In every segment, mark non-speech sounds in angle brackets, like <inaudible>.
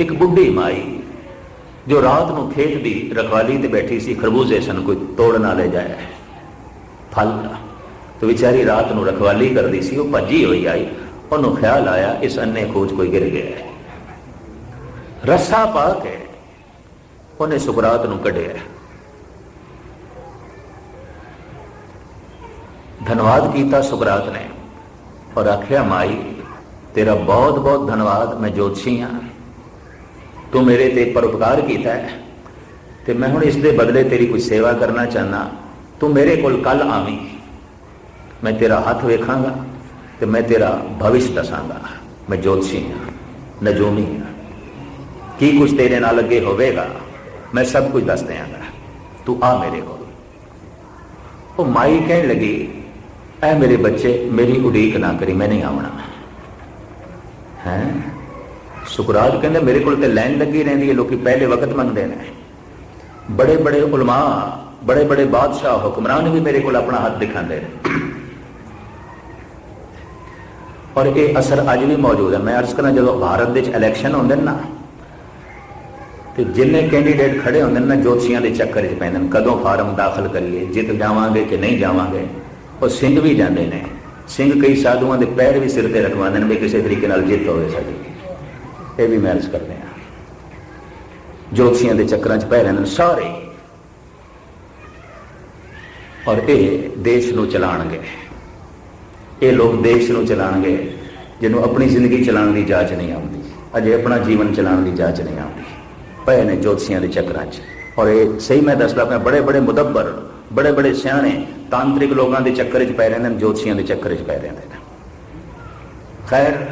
ਇੱਕ ਬੁੱਢੀ ਮਾਈ ਜੋ ਰਾਤ ਨੂੰ ਖੇਤ ਦੀ ਰਖਵਾਲੀ ਤੇ ਬੈਠੀ ਸੀ, ਖਰਬੂਜ਼ੇ ਸਨ, ਕੋਈ ਤੋੜ ਨਾ ਲੈ ਜਾਏ। ਫਲ ਤੇ ਵਿਚਾਰੀ ਰਾਤ ਨੂੰ ਰਖਵਾਲੀ ਕਰਦੀ ਸੀ, ਉਹ ਭੱਜੀ ਹੋਈ ਆਈ। ਉਹਨੂੰ ਖਿਆਲ ਆਇਆ, ਇਸ ਅੰਨੇ ਖੋਜ ਕੋਈ ਗਿਰ ਗਿਆ ਹੈ। ਰੱਸਾ ਪਾ ਕੇ ਉਹਨੇ ਸੁਕਰਾਤ ਨੂੰ ਕੱਢਿਆ। ਧੰਨਵਾਦ ਕੀਤਾ ਸੁਕਰਾਤ ਨੇ ਔਰ ਆਖਿਆ, ਮਾਈ, ਤੇਰਾ ਬਹੁਤ ਬਹੁਤ ਧੰਨਵਾਦ, ਮੈਂ ਜੋਤਸ਼ੀ ਹਾਂ। ਤੂੰ ਮੇਰੇ ਤੇ ਪਰਉਪਕਾਰ ਕੀਤਾ ਹੈ ਤੇ ਮੈਂ ਹੁਣ ਇਸ ਦੇ ਬਦਲੇ ਤੇਰੀ ਕੋਈ ਸੇਵਾ ਕਰਨਾ ਚਾਹਨਾ ਤੂੰ ਮੇਰੇ ਕੋਲ ਕੱਲ ਆਵੀਂ। ਮੈਂ ਤੇਰਾ ਹੱਥ ਵੇਖਾਂਗਾ ਤੇ ਮੈਂ ਤੇਰਾ ਭਵਿਸ਼ ਦੱਸਾਂਗਾ। ਮੈਂ ਜੋਤਸ਼ੀ ਹਾਂ, ਨਜੂਮੀ ਹਾਂ। ਕੀ ਕੁਝ ਤੇਰੇ ਨਾਲ ਅੱਗੇ ਹੋਵੇਗਾ, ਮੈਂ ਸਭ ਕੁਝ ਦੱਸ ਦਿਆਂਗਾ। ਤੂੰ ਆ ਮੇਰੇ ਕੋਲ। ਉਹ ਮਾਈ ਕਹਿਣ ਲੱਗੀ, ਐ ਮੇਰੇ ਬੱਚੇ, ਮੇਰੀ ਉਡੀਕ ਨਾ ਕਰੀ, ਮੈਂ ਨਹੀਂ ਆਉਣਾ। ਹੈ? ਸੁਖਰਾਜ ਕਹਿੰਦੇ, ਮੇਰੇ ਕੋਲ ਤੇ ਲਾਈਨ ਲੱਗੀ ਰਹਿੰਦੀ ਹੈ, ਲੋਕੀ ਪਹਿਲੇ ਵਕਤ ਮੰਗਦੇ ਨੇ। ਬੜੇ ਬੜੇ ਉਲਮਾ ਬੜੇ ਬੜੇ ਬਾਦਸ਼ਾਹ ਹੁਕਮਰਾਨ ਵੀ ਮੇਰੇ ਕੋਲ ਆਪਣਾ ਹੱਥ ਦਿਖਾਉਂਦੇ ਨੇ। ਔਰ ਇਹ ਅਸਰ ਅੱਜ ਵੀ ਮੌਜੂਦ ਹੈ। ਮੈਂ ਅਰਜ਼ ਕਰਾਂ ਜਦੋਂ ਭਾਰਤ ਦੇ ਵਿੱਚ ਇਲੈਕਸ਼ਨ ਹੁੰਦੇ ਨੇ ਨਾ, ਤੇ ਜਿੰਨੇ ਕੈਂਡੀਡੇਟ ਖੜੇ ਹੁੰਦੇ ਨੇ ਨਾ, ਜੋਤਸ਼ੀਆਂ ਦੇ ਚੱਕਰ 'ਚ ਪੈਂਦੇ ਨੇ, ਕਦੋਂ ਫਾਰਮ ਦਾਖਲ ਕਰੀਏ, ਜਿੱਤ ਜਾਵਾਂਗੇ ਕਿ ਨਹੀਂ ਜਾਵਾਂਗੇ, ਉਹ ਸਿੰਘ ਵੀ ਜਾਂਦੇ ਨੇ। ਸਿੰਘ ਕਈ ਸਾਧੂਆਂ ਦੇ ਪੈਰ ਵੀ ਸਿਰ ਤੇ ਰਖਵਾਉਂਦੇ ਨੇ ਵੀ ਕਿਸੇ ਤਰੀਕੇ ਨਾਲ ਜਿੱਤ ਹੋਵੇ ਸਾਡੀ। ਇਹ ਵੀ ਮੈਰਿਜ ਕਰਦੇ ਆ ਜੋਤਸ਼ੀਆਂ ਦੇ ਚੱਕਰਾਂ 'ਚ ਪੈ ਰਹਿੰਦੇ ਨੇ ਸਾਰੇ। ਔਰ ਇਹ ਦੇਸ਼ ਨੂੰ ਚਲਾਣਗੇ। ਇਹ ਲੋਕ ਦੇਸ਼ ਨੂੰ ਚਲਾਣਗੇ, ਜਿਹਨੂੰ ਆਪਣੀ ਜ਼ਿੰਦਗੀ ਚਲਾਉਣ ਦੀ ਜਾਚ ਨਹੀਂ ਆਉਂਦੀ। ਅਜੇ ਆਪਣਾ ਜੀਵਨ ਚਲਾਉਣ ਦੀ ਜਾਚ ਨਹੀਂ ਆਉਂਦੀ। ਪਏ ਨੇ ਜੋਤਸ਼ੀਆਂ ਦੇ ਚੱਕਰਾਂ 'ਚ। ਔਰ ਇਹ ਸਹੀ ਮੈਂ ਦੱਸਦਾ ਪਿਆ ਬੜੇ ਬੜੇ ਮੁਦੱਬਰ ਬੜੇ ਬੜੇ ਸਿਆਣੇ, ਤਾਂਤਰਿਕ ਲੋਕਾਂ ਦੇ ਚੱਕਰ 'ਚ ਪੈ ਰਹਿੰਦੇ ਨੇ, ਜੋਤਸ਼ੀਆਂ ਦੇ ਚੱਕਰ 'ਚ ਪੈ ਰਹਿੰਦੇ ਨੇ। ਖੈਰ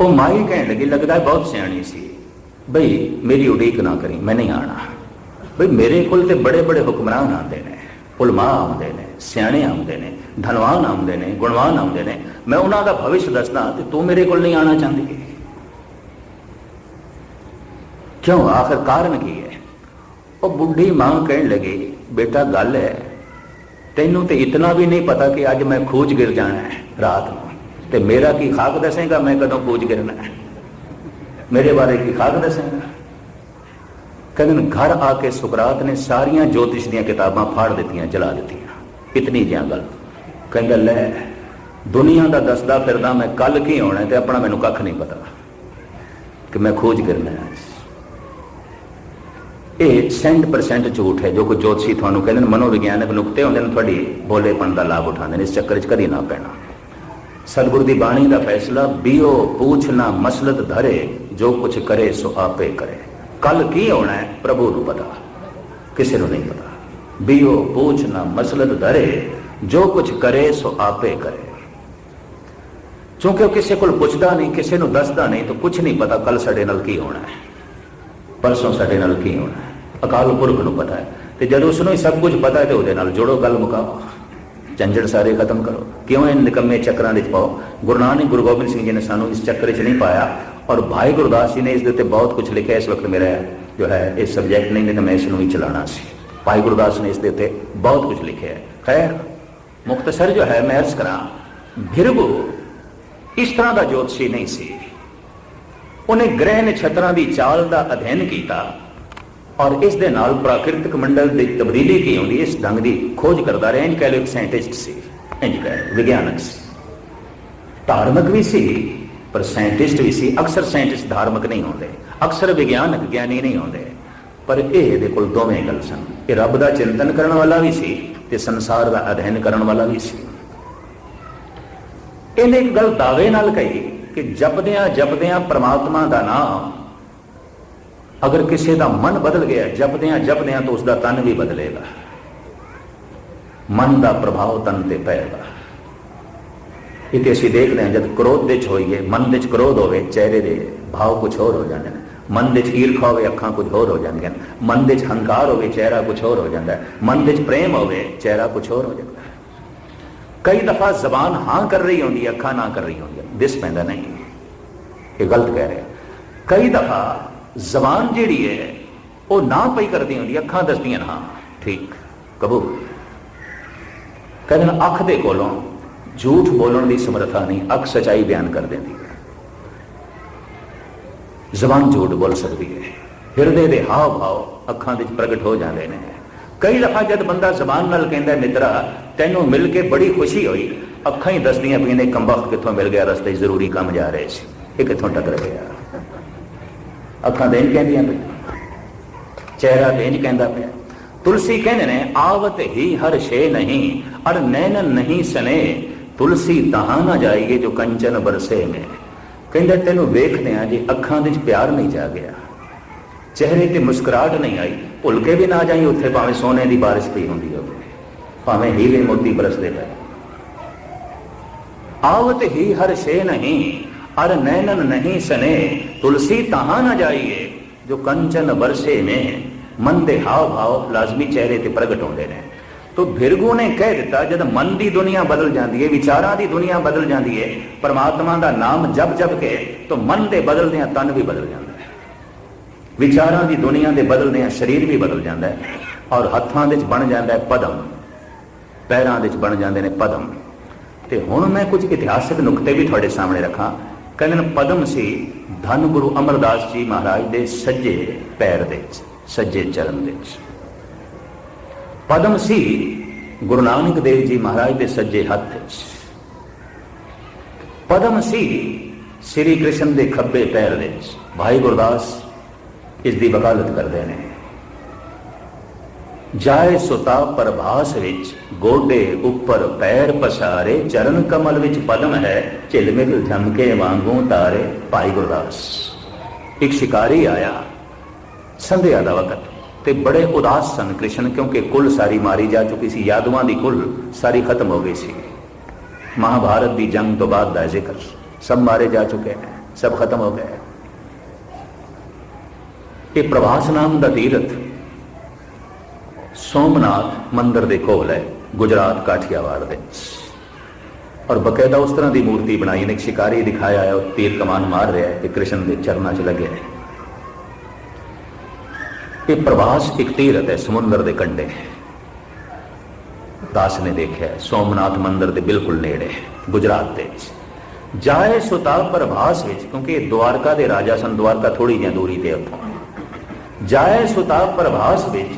ਉਹ ਮਾਈ ਕਹਿਣ ਲੱਗੀ, ਲੱਗਦਾ ਬਹੁਤ ਸਿਆਣੀ ਸੀ। ਬਈ, ਮੇਰੀ ਉਡੀਕ ਨਾ ਕਰੀ ਮੈਂ ਨਹੀਂ ਆਣਾ ਬਈ, ਮੇਰੇ ਕੋਲ ਤੇ ਬੜੇ ਬੜੇ ਹੁਕਮਰਾਨ ਆਉਂਦੇ ਨੇ, ਉਲਮਾ ਆਉਂਦੇ ਨੇ, ਸਿਆਣੇ ਆਉਂਦੇ ਨੇ, ਧਨਵਾਨ ਆਉਂਦੇ ਨੇ, ਗੁਣਵਾਨ ਆਉਂਦੇ ਨੇ। ਮੈਂ ਉਹਨਾਂ ਦਾ ਭਵਿੱਖ ਦੱਸਦਾ ਤੇ ਤੂੰ ਮੇਰੇ ਕੋਲ ਨਹੀਂ ਆਣਾ ਚਾਹੁੰਦੀ। ਕਿਉਂ? ਆਖਰ ਕਾਰਨ ਕੀ ਹੈ? ਉਹ ਬੁੱਢੀ ਮਾਂ ਕਹਿਣ ਲੱਗੀ, ਬੇਟਾ, ਗੱਲ ਹੈ, ਤੈਨੂੰ ਤੇ ਇਤਨਾ ਵੀ ਨਹੀਂ ਪਤਾ ਕਿ ਅੱਜ ਮੈਂ ਖੋਜ ਗਿਰ ਜਾਣਾ ਹੈ, ਰਾਤ ਨੂੰ। ਤੇ ਮੇਰਾ ਕੀ ਖਾਕ ਦੱਸੇਗਾ? ਮੈਂ ਕਦੋਂ ਖੋਜ ਗਿਰਨਾ ਮੇਰੇ ਬਾਰੇ ਕੀ ਖਾਕ ਦੱਸੇਗਾ? ਕਹਿੰਦੇ ਘਰ ਆ ਕੇ ਸੁਕਰਾਤ ਨੇ ਸਾਰੀਆਂ ਜੋਤਿਸ਼ ਦੀਆਂ ਕਿਤਾਬਾਂ ਫਾੜ ਦਿੱਤੀਆਂ, ਜਲਾ ਦਿੱਤੀਆਂ। ਇਤਨੀ ਜਿਹਾ ਗੱਲ। ਕਹਿੰਦਾ, ਲੈ, ਦੁਨੀਆ ਦਾ ਦੱਸਦਾ ਫਿਰਦਾ ਮੈਂ ਕੱਲ ਕੀ ਹੋਣਾ ਤੇ ਆਪਣਾ ਮੈਨੂੰ ਕੱਖ ਨਹੀਂ ਪਤਾ ਕਿ ਮੈਂ ਖੋਜ ਕਰਨਾ ਹੈ। ਇਹ 100% ਝੂਠ ਹੈ ਜੋ ਕੋ ਜੋਤਸ਼ੀ ਤੁਹਾਨੂੰ ਕਹਿੰਦੇ ਨੇ, ਮਨੋਵਿਗਿਆਨਕ ਨੁਕਤੇ ਹੁੰਦੇ ਨੇ, ਤੁਹਾਡੀ ਬੋਲੇਪਣ ਦਾ ਲਾਭ ਉਠਾਉਂਦੇ ਨੇ, ਇਸ ਚੱਕਰ 'ਚ ਕਦੀ ਨਾ ਪੈਣਾ। ਸਤਿਗੁਰ ਦੀ ਬਾਣੀ ਦਾ ਫੈਸਲਾ, ਬੀਓ ਪੂਛ ਨਾ ਮਸਲਤ ਧਰੇ, ਜੋ ਕੁਛ ਕਰੇ ਸੋ ਆਪੇ ਕਰੇ। ਕੱਲ ਕੀ ਹੋਣਾ ਹੈ? ਪ੍ਰਭੂ ਨੂੰ ਪਤਾ। ਕਿਸੇ ਨੂੰ ਨਹੀਂ ਪਤਾ। ਬੀਓ ਪੂਛ ਮਸਲਤ ਧਰੇ, ਜੋ ਕੁਛ ਕਰੇ ਸੋ ਆਪੇ ਕਰੇ। ਕਿਉਂਕਿ ਉਹ ਕਿਸੇ ਕੋਲ ਪੁੱਛਦਾ ਨਹੀਂ, ਕਿਸੇ ਨੂੰ ਦੱਸਦਾ ਨਹੀਂ, ਤਾਂ ਕੁਝ ਨਹੀਂ ਪਤਾ ਕੱਲ ਸਾਡੇ ਨਾਲ ਕੀ ਹੋਣਾ ਹੈ। ਪਰਸੋਂ ਸਾਡੇ ਨਾਲ ਕੀ ਹੋਣਾ ਹੈ? ਅਕਾਲ ਪੁਰਖ ਨੂੰ ਪਤਾ ਹੈ। ਤੇ ਜਦੋਂ ਉਸ ਨੂੰ ਸਭ ਕੁਝ ਪਤਾ ਹੈ, ਤੇ ਉਹਦੇ ਨਾਲ ਜੋੜੋ, ਗੱਲ ਮੁਕਾਓ। ਝੰਜੜ ਸਾਰੇ ਖਤਮ ਕਰੋ। ਕਿਉਂ ਇਹ ਨਿਕੰਮੇ ਚੱਕਰਾਂ ਵਿੱਚ ਪਾਓ? ਗੁਰੂ ਨਾਨਕ, ਗੁਰੂ ਗੋਬਿੰਦ ਸਿੰਘ ਜੀ ਨੇ ਸਾਨੂੰ ਇਸ ਚੱਕਰ 'ਚ ਨਹੀਂ ਪਾਇਆ। ਔਰ ਭਾਈ ਗੁਰਦਾਸ ਜੀ ਨੇ ਇਸ ਦੇ ਉੱਤੇ ਬਹੁਤ ਕੁਝ ਲਿਖਿਆ, ਇਸ ਵਕਤ ਮੇਰਾ ਜੋ ਹੈ, ਇਹ ਸਬਜੈਕਟ ਨਹੀਂ ਤਾਂ ਮੈਂ ਇਸ ਨੂੰ ਹੀ ਚਲਾਣਾ ਸੀ। ਭਾਈ ਗੁਰਦਾਸ ਨੇ ਇਸ ਦੇ ਉੱਤੇ ਬਹੁਤ ਕੁਝ ਲਿਖਿਆ ਹੈ। ਖੈਰ ਮੁਖਤਸਰ ਜੋ ਹੈ, ਮੈਂ ਅਰਜ਼ ਕਰਾਂ ਭਿਰਗੂ ਇਸ ਤਰ੍ਹਾਂ ਦਾ ਜੋਤਸ਼ੀ ਨਹੀਂ ਸੀ। ਉਹਨੇ ਗ੍ਰਹਿ ਨਛਤਰਾਂ ਦੀ ਚਾਲ ਦਾ ਅਧਿਐਨ ਕੀਤਾ। ਔਰ ਇਸ ਦੇ ਨਾਲ ਪ੍ਰਾਕਿਰਤਿਕ ਮੰਡਲ ਦੀ ਤਬਦੀਲੀ ਕੀ ਹੁੰਦੀ ਇਸ ਢੰਗ ਦੀ ਖੋਜ ਕਰਦਾ ਰਿਹਾ ਇੰਜ ਕਹਿ ਲਓ ਇੱਕ ਸਾਇੰਟਿਸਟ ਸੀ। ਇੰਜ ਕਹਿ ਵਿਗਿਆਨਕ ਸੀ। ਧਾਰਮਿਕ ਵੀ ਸੀ, ਪਰ ਸਾਇੰਟਿਸਟ ਵੀ ਸੀ। ਅਕਸਰ ਸਾਇੰਟਿਸਟ ਧਾਰਮਿਕ ਨਹੀਂ ਹੁੰਦੇ, ਅਕਸਰ ਵਿਗਿਆਨਕ ਗਿਆਨੀ ਨਹੀਂ ਹੁੰਦੇ। ਪਰ ਇਹ ਇਹਦੇ ਕੋਲ ਦੋਵੇਂ ਗੱਲ ਸਨ। ਇਹ ਰੱਬ ਦਾ ਚਿੰਤਨ ਕਰਨ ਵਾਲਾ ਵੀ ਸੀ ਤੇ ਸੰਸਾਰ ਦਾ ਅਧਿਐਨ ਕਰਨ ਵਾਲਾ ਵੀ ਸੀ। ਇਹਨੇ ਇੱਕ ਗੱਲ ਦਾਅਵੇ ਨਾਲ ਕਹੀ ਕਿ ਜਪਦਿਆਂ ਜਪਦਿਆਂ ਪ੍ਰਮਾਤਮਾ ਦਾ ਨਾਮ ਅਗਰ ਕਿਸੇ ਦਾ ਮਨ ਬਦਲ ਗਿਆ ਜਪਦਿਆਂ ਜਪਦਿਆਂ ਤਾਂ ਉਸ ਦਾ ਤਨ ਵੀ ਬਦਲੇਗਾ ਮਨ ਦਾ ਪ੍ਰਭਾਵ ਤਨ ਤੇ ਪਏਗਾ ਇਹ ਤੇ ਅਸੀਂ ਦੇਖਦੇ ਹਾਂ ਜਦ ਕ੍ਰੋਧ ਵਿੱਚ ਹੋਈਏ ਮਨ ਵਿੱਚ ਕ੍ਰੋਧ ਹੋਵੇ ਚਿਹਰੇ ਦੇ ਭਾਵ ਕੁਝ ਹੋਰ ਹੋ ਜਾਂਦੇ ਨੇ ਮਨ ਵਿੱਚ ਈਰਖਾ ਹੋਵੇ ਅੱਖਾਂ ਕੁਝ ਹੋਰ ਹੋ ਜਾਂਦੀਆਂ ਨੇ ਮਨ ਵਿੱਚ ਹੰਕਾਰ ਹੋਵੇ ਚਿਹਰਾ ਕੁਝ ਹੋਰ ਹੋ ਜਾਂਦਾ ਹੈ ਮਨ ਵਿੱਚ ਪ੍ਰੇਮ ਹੋਵੇ ਚਿਹਰਾ ਕੁਝ ਹੋਰ ਹੋ ਜਾਂਦਾ ਹੈ ਕਈ ਦਫਾ ਜ਼ਬਾਨ ਹਾਂ ਕਰ ਰਹੀ ਹੁੰਦੀ ਹੈ ਅੱਖਾਂ ਨਾ ਕਰ ਰਹੀ ਹੁੰਦੀਆਂ ਦਿਸ ਪੈਂਦਾ ਨਹੀਂ ਇਹ ਗਲਤ ਕਹਿ ਰਿਹਾ ਕਈ ਦਫਾ ਜ਼ਬਾਨ ਜਿਹੜੀ ਹੈ ਉਹ ਨਾ ਪਈ ਕਰਦੀ ਹੁੰਦੀ ਅੱਖਾਂ ਦੱਸਦੀਆਂ ਹਾਂ ਠੀਕ ਕਬੂਲ। ਕਹਿੰਦੇ ਅੱਖ ਦੇ ਕੋਲੋਂ ਝੂਠ ਬੋਲਣ ਦੀ ਸਮਰੱਥਾ ਨਹੀਂ ਅੱਖ ਸਚਾਈ ਬਿਆਨ ਕਰ ਦਿੰਦੀ ਹੈ। ਜ਼ਬਾਨ ਝੂਠ ਬੋਲ ਸਕਦੀ ਹੈ। ਹਿਰਦੇ ਦੇ ਹਾਵ ਭਾਵ ਅੱਖਾਂ ਵਿੱਚ ਪ੍ਰਗਟ ਹੋ ਜਾਂਦੇ ਨੇ। ਕਈ ਦਫਾ ਜਦ ਬੰਦਾ ਜ਼ਬਾਨ ਨਾਲ ਕਹਿੰਦਾ ਹੈ, ਮਿੱਤਰਾ ਤੈਨੂੰ ਮਿਲ ਕੇ ਬੜੀ ਖੁਸ਼ੀ ਹੋਈ। ਅੱਖਾਂ ਹੀ ਦੱਸਦੀਆਂ ਪਈਆਂ ਨੇ ਕੰਬਖਤ ਕਿੱਥੋਂ ਮਿਲ ਗਿਆ? ਰਸਤੇ ਜ਼ਰੂਰੀ ਕੰਮ ਜਾ ਰਹੇ ਸੀ। ਇਹ ਕਿੱਥੋਂ ਟਕਰ ਗਿਆ? ਅੱਖਾਂ ਤਾਂ ਕਹਿੰਦੀਆਂ ਪਈਆਂ। ਚਿਹਰਾ ਤਾਂ ਕਹਿੰਦਾ ਪਿਆ। ਤੁਲਸੀ ਕਹਿੰਦੇ ਨੇ, ਆਵਤ ਹੀ ਹਰ ਸ਼ੇ ਨਹੀਂ ਅਰ ਨੈਨਨ ਨਹੀਂ ਸਨੇ। ਤੁਲਸੀ ਤਹਾਂ ਨਾ ਜਾਏਗੀ ਜੋ ਕੰਚਨ ਬਰਸੇ ਨੇ। ਕਹਿੰਦਾ, ਤੈਨੂੰ ਵੇਖਦੇ ਆ ਜੀ ਅੱਖਾਂ ਦੇ ਵਿੱਚ ਪਿਆਰ ਨਹੀਂ ਜਾ ਗਿਆ। ਚਿਹਰੇ ਤੇ ਮੁਸਕਰਾਹਟ ਨਹੀਂ ਆਈ। ਭੁੱਲ ਕੇ ਵੀ ਨਾ ਜਾਈ, ਉੱਥੇ ਭਾਵੇਂ ਸੋਨੇ ਦੀ بارش ਪਈ ਹੁੰਦੀ ਹੋਵੇ। ਭਾਵੇਂ ਹੀਰੇ ਮੋਤੀ ਬਰਸਦੇ ਪਏ। ਆਵਤ ਹੀ ਹਰ ਸ਼ੇ ਨਹੀਂ अर नैनन नहीं सने तुलसी तहां न जाइए जो कंचन बरसे में ਮਨ ਦੇ ਹਾਵ ਭਾਵ ਲਾਜ਼ਮੀ ਚਿਹਰੇ ਤੇ ਪ੍ਰਗਟ ਹੁੰਦੇ ਨੇ ਤੋ ਭਿਰਗੂ ਨੇ ਕਹਿ ਦਿੱਤਾ ਜਦ ਮਨ ਦੀ ਦੁਨੀਆ ਬਦਲ ਜਾਂਦੀ ਹੈ ਵਿਚਾਰਾਂ ਦੀ ਦੁਨੀਆ ਬਦਲ ਜਾਂਦੀ ਹੈ ਪਰਮਾਤਮਾ ਦਾ ਨਾਮ ਜਪ ਜਪ ਕੇ ਤੋ ਮਨ ਦੇ ਬਦਲਦਿਆਂ ਤਨ ਵੀ ਬਦਲ ਜਾਂਦਾ ਹੈ ਵਿਚਾਰਾਂ ਦੀ ਦੁਨੀਆ ਦੇ ਬਦਲਦਿਆਂ ਸਰੀਰ ਵੀ ਬਦਲ ਜਾਂਦਾ ਹੈ ਔਰ ਹੱਥਾਂ ਵਿੱਚ ਬਣ ਜਾਂਦਾ ਹੈ ਪਦਮ ਪੈਰਾਂ ਵਿੱਚ ਬਣ ਜਾਂਦੇ ਨੇ ਪਦਮ ਤੇ ਹੁਣ ਮੈਂ ਕੁਝ ਇਤਿਹਾਸਕ ਨੁਕਤੇ ਵੀ ਤੁਹਾਡੇ ਸਾਹਮਣੇ ਰੱਖਾਂ ਕਹਿੰਦੇ ਨੇ ਪਦਮ ਸੀ ਧੰਨ ਗੁਰੂ ਅਮਰਦਾਸ ਜੀ ਮਹਾਰਾਜ ਦੇ ਸੱਜੇ ਪੈਰ ਦੇ ਵਿੱਚ, ਸੱਜੇ ਚਰਨ ਦੇ ਵਿੱਚ। ਪਦਮ ਸੀ ਗੁਰੂ ਨਾਨਕ ਦੇਵ ਜੀ ਮਹਾਰਾਜ ਦੇ ਸੱਜੇ ਹੱਥ ਵਿੱਚ। ਪਦਮ ਸੀ ਸ੍ਰੀ ਕ੍ਰਿਸ਼ਨ ਦੇ ਖੱਬੇ ਪੈਰ ਦੇ ਵਿੱਚ। ਭਾਈ ਗੁਰਦਾਸ ਇਸ ਦੀ ਵਕਾਲਤ ਕਰਦੇ ਨੇ। ਜਾਏ ਸੁਤਾ ਪ੍ਰਭਾਸ ਵਿੱਚ, ਗੋਡੇ ਉੱਪਰ ਪੈਰ ਪਸਾਰੇ, ਚਰਨ ਕਮਲ ਵਿੱਚ ਪਦਮ ਹੈ ਝਿਲਮਿਲ ਝਮਕੇ ਵਾਂਗੂ ਤਾਰੇ, ਭਾਈ ਗੁਰਦਾਸ। ਇੱਕ ਸ਼ਿਕਾਰੀ ਆਇਆ, ਸੰਧਿਆ ਦਾ ਵਕਤ, ਤੇ ਬੜੇ ਉਦਾਸ ਸਨ ਕ੍ਰਿਸ਼ਨ, ਕਿਉਂਕਿ ਕੁੱਲ ਸਾਰੀ ਮਾਰੀ ਜਾ ਚੁੱਕੀ ਸੀ, ਯਾਦਵਾਂ ਦੀ ਕੁੱਲ ਸਾਰੀ ਖਤਮ ਹੋ ਗਈ ਸੀ। ਮਹਾਭਾਰਤ ਦੀ ਜੰਗ ਤੋਂ ਬਾਅਦ ਦਾ ਜ਼ਿਕਰ, ਸਭ ਮਾਰੇ ਜਾ ਚੁੱਕੇ हैं ਸਭ ਖਤਮ ਹੋ ਗਏ ਇਹ ਪ੍ਰਭਾਸ ਨਾਮ ਦਾ ਤੀਰਥ ਸੋਮਨਾਥ ਮੰਦਿਰ ਦੇ ਕੋਲ ਹੈ, ਗੁਜਰਾਤ ਕਾਠੀਆਵਾੜ ਦੇ। ਔਰ ਬਕਾਇਦਾ ਉਸ ਤਰ੍ਹਾਂ ਦੀ ਮੂਰਤੀ ਬਣਾਈ ਨੇ ਸ਼ਿਕਾਰੀ ਦਿਖਾਇਆ ਹੈ, ਉਹ ਤੀਰ ਕਮਾਨ ਮਾਰ ਰਿਹਾ ਹੈ ਤੇ ਕ੍ਰਿਸ਼ਨ ਦੇ ਚਰਨਾਂ 'ਚ ਲੱਗਿਆ ਹੈ ਇਹ ਪ੍ਰਭਾਸ ਇੱਕ ਤੀਰਥ ਹੈ, ਸਮੁੰਦਰ ਦੇ ਕੰਢੇ। ਦਾਸ ਨੇ ਦੇਖਿਆ, ਸੋਮਨਾਥ ਮੰਦਿਰ ਦੇ ਬਿਲਕੁਲ ਨੇੜੇ, ਗੁਜਰਾਤ ਦੇ ਵਿੱਚ। ਜਾਏ ਸੁਤਾ ਪ੍ਰਭਾਸ ਵਿੱਚ, ਕਿਉਂਕਿ ਇਹ ਦੁਆਰਕਾ ਦੇ ਰਾਜਾ ਸਨ, ਦੁਆਰਕਾ ਥੋੜੀ ਜਿਹੀ ਦੂਰੀ ਤੇ ਉੱਥੋਂ ਜਾਏ ਸੁਤਾ ਪ੍ਰਭਾਸ ਵਿੱਚ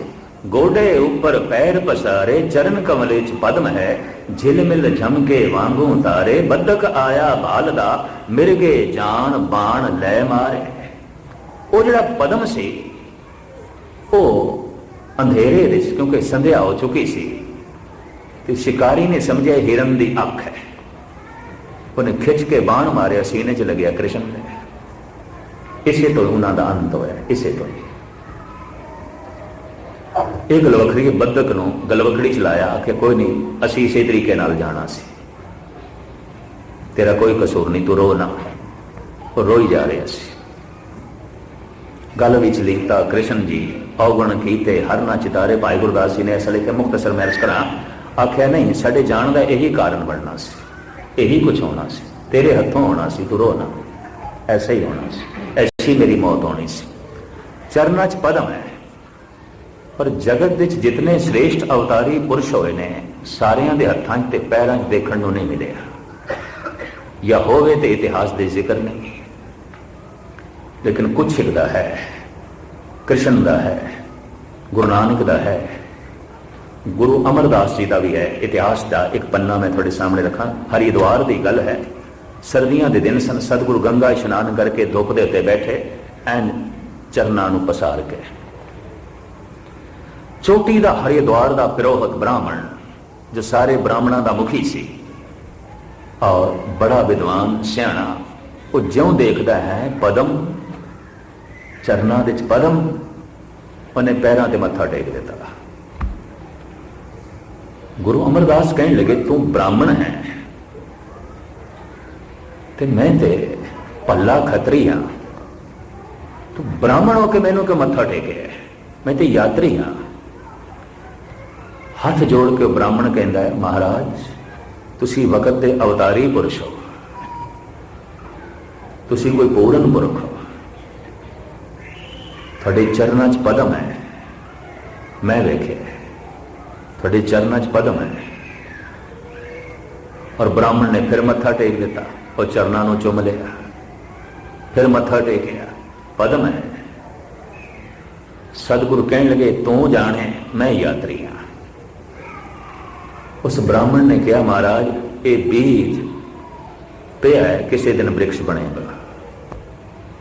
ਗੋਡੇ ਉੱਪਰ ਪੈਰ ਪਸਾਰੇ, ਚਰਨ ਕਮਲੇ ਚ ਪਦਮ ਹੈ, ਝਿਲਮਿਲ ਝਮਕੇ ਵਾਂਗੂ ਤਾਰੇ ਬੱਦਕ ਆਇਆ ਬਾਲ ਦਾ, ਮਿਰਗੇ ਜਾਨ ਬਾਣ ਲੈ ਮਾਰੇ। ਉਹ ਜਿਹੜਾ ਪਦਮ ਸੀ, ਉਹ ਅੰਧੇਰੇ ਵਿੱਚ ਕਿਉਂਕਿ ਸੰਧਿਆ ਹੋ ਚੁੱਕੀ ਸੀ। ਤੇ ਸ਼ਿਕਾਰੀ ਨੇ ਸਮਝਿਆ ਹਿਰਨ ਦੀ ਅੱਖ ਹੈ। ਉਹਨੇ ਖਿੱਚ ਕੇ ਬਾਣ ਮਾਰਿਆ, ਸੀਨੇ 'ਚ ਲੱਗਿਆ ਕ੍ਰਿਸ਼ਨ ਨੇ। ਇਸੇ ਤੋਂ ਉਹਨਾਂ ਦਾ ਅੰਤ ਹੋਇਆ, ਇਸੇ ਤੋਂ। ਹੀ ਇਹ ਗਲਵਖੜੀ ਬੱਦਕ ਨੂੰ ਗਲਵਖੜੀ ਚਲਾਇਆ ਕਿ ਕੋਈ ਨਹੀਂ, ਅਸੀਂ ਇਸੇ ਤਰੀਕੇ ਨਾਲ ਜਾਣਾ ਸੀ। ਤੇਰਾ ਕੋਈ ਕਸੂਰ ਨਹੀਂ, ਤੂੰ ਰੋ ਨਾ। ਉਹ ਰੋਈ ਜਾ ਰਿਹਾ ਸੀ। ਗੱਲ ਵਿੱਚ ਲਿਖਤਾ, ਕ੍ਰਿਸ਼ਨ ਜੀ, ਔਗਣ ਕੀਤੇ, ਹਰ ਨਾ ਚਿਤਾਰੇ, ਭਾਈ ਗੁਰਦਾਸ ਜੀ ਨੇ ਅਸਲ ਕਿ ਮੁਖਤਸਰ ਮੈਂ ਅਰਜ਼ ਕਰਾਂ। ਆਖਿਆ, ਨਹੀਂ, ਸਾਡੇ ਜਾਣ ਦਾ ਇਹੀ ਕਾਰਨ ਬਣਨਾ ਸੀ। ਇਹੀ ਕੁਝ ਹੋਣਾ ਸੀ। ਤੇਰੇ ਹੱਥੋਂ ਹੋਣਾ ਸੀ, ਤੂੰ ਰੋ ਨਾ। ਐਸਾ ਹੀ ਹੋਣਾ ਸੀ। ਐਸੀ ਮੇਰੀ ਮੌਤ ਹੋਣੀ ਸੀ। ਚਰਨਾਂ 'ਚ ਪਦਮ ਹੈ ਪਰ ਜਗਤ ਵਿੱਚ ਜਿਤਨੇ ਸ੍ਰੇਸ਼ਟ ਅਵਤਾਰੀ ਪੁਰਸ਼ ਹੋਏ ਨੇ, ਸਾਰਿਆਂ ਦੇ ਹੱਥਾਂ 'ਚ ਤੇ ਪੈਰਾਂ 'ਚ ਦੇਖਣ ਨੂੰ ਨਹੀਂ ਮਿਲਿਆ। ਜਾਂ ਹੋਵੇ ਤੇ ਇਤਿਹਾਸ ਦੇ ਜ਼ਿਕਰ ਨਹੀਂ। ਲੇਕਿਨ ਕੁਝ ਇੱਕ ਦਾ ਹੈ, ਕ੍ਰਿਸ਼ਨ ਦਾ ਹੈ, ਗੁਰੂ ਨਾਨਕ ਦਾ ਹੈ। ਗੁਰੂ ਅਮਰਦਾਸ ਜੀ ਦਾ ਵੀ ਹੈ, ਇਤਿਹਾਸ ਦਾ ਇੱਕ ਪੰਨਾ ਮੈਂ ਤੁਹਾਡੇ ਸਾਹਮਣੇ ਰੱਖਾਂ। ਹਰਿਦੁਆਰ ਦੀ ਗੱਲ ਹੈ, ਸਰਦੀਆਂ ਦੇ ਦਿਨ ਸਨ, ਸਤਿਗੁਰੂ ਗੰਗਾ ਇਸ਼ਨਾਨ ਕਰਕੇ ਧੁੱਪ ਦੇ ਉੱਤੇ ਬੈਠੇ, ਐਨ ਚਰਨਾਂ ਨੂੰ ਪਸਾਰ ਕੇ ਚੋਟੀ ਦਾ ਹਰਿਦੁਆਰ ਦਾ ਪਿਰੋਹਕ ਬ੍ਰਾਹਮਣ, ਜੋ ਸਾਰੇ ਬ੍ਰਾਹਮਣਾਂ ਦਾ ਮੁਖੀ ਸੀ। ਔਰ ਬੜਾ ਵਿਦਵਾਨ ਸਿਆਣਾ, ਉਹ ਜਿਉਂ ਦੇਖਦਾ ਹੈ ਪਦਮ, ਚਰਨਾਂ ਦੇ ਵਿੱਚ ਪਦਮ, ਉਹਨੇ ਪੈਰਾਂ ਤੇ ਮੱਥਾ ਟੇਕ ਦਿੱਤਾ। ਗੁਰੂ ਅਮਰਦਾਸ ਕਹਿਣ ਲੱਗੇ, ਤੂੰ ਬ੍ਰਾਹਮਣ ਹੈ। ਤੇ ਮੈਂ ਤੇ ਪੱਲਾ ਖਤਰੀ ਹਾਂ। ਤੂੰ ਬ੍ਰਾਹਮਣ ਹੋ ਕੇ ਮੈਨੂੰ ਕਿ ਮੱਥਾ ਟੇਕਿਆ ਮੈਂ ਤੇ ਯਾਤਰੀ ਹਾਂ। ਹੱਥ ਜੋੜ ਕੇ ਉਹ ਬ੍ਰਾਹਮਣ ਕਹਿੰਦਾ ਹੈ, ਮਹਾਰਾਜ, ਤੁਸੀਂ ਵਕਤ ਦੇ ਅਵਤਾਰੀ ਪੁਰਸ਼ ਹੋ। ਤੁਸੀਂ ਕੋਈ ਪੂਰਨ ਪੁਰਖ ਹੋ। ਤੁਹਾਡੇ ਚਰਨਾਂ 'ਚ ਪਦਮ ਹੈ। ਮੈਂ ਵੇਖਿਆ ਤੁਹਾਡੇ ਚਰਨਾਂ 'ਚ ਪਦਮ ਹੈ। ਔਰ ਬ੍ਰਾਹਮਣ ਨੇ ਫਿਰ ਮੱਥਾ ਟੇਕ ਦਿੱਤਾ, ਉਹ ਚਰਨਾਂ ਨੂੰ ਚੁੰਮ ਲਿਆ। ਫਿਰ ਮੱਥਾ ਟੇਕਿਆ, ਪਦਮ ਹੈ। ਸਤਿਗੁਰੂ ਕਹਿਣ ਲਗੇ, ਤੂੰ ਜਾਣੇ, ਮੈਂ ਯਾਤਰੀ ਹਾਂ। ਉਸ ਬ੍ਰਾਹਮਣ ਨੇ ਕਿਹਾ, ਮਹਾਰਾਜ, ਇਹ ਬੀਜ ਪਿਆ ਹੈ, ਕਿਸੇ ਦਿਨ ਬ੍ਰਿਕਸ਼ ਬਣੇਗਾ।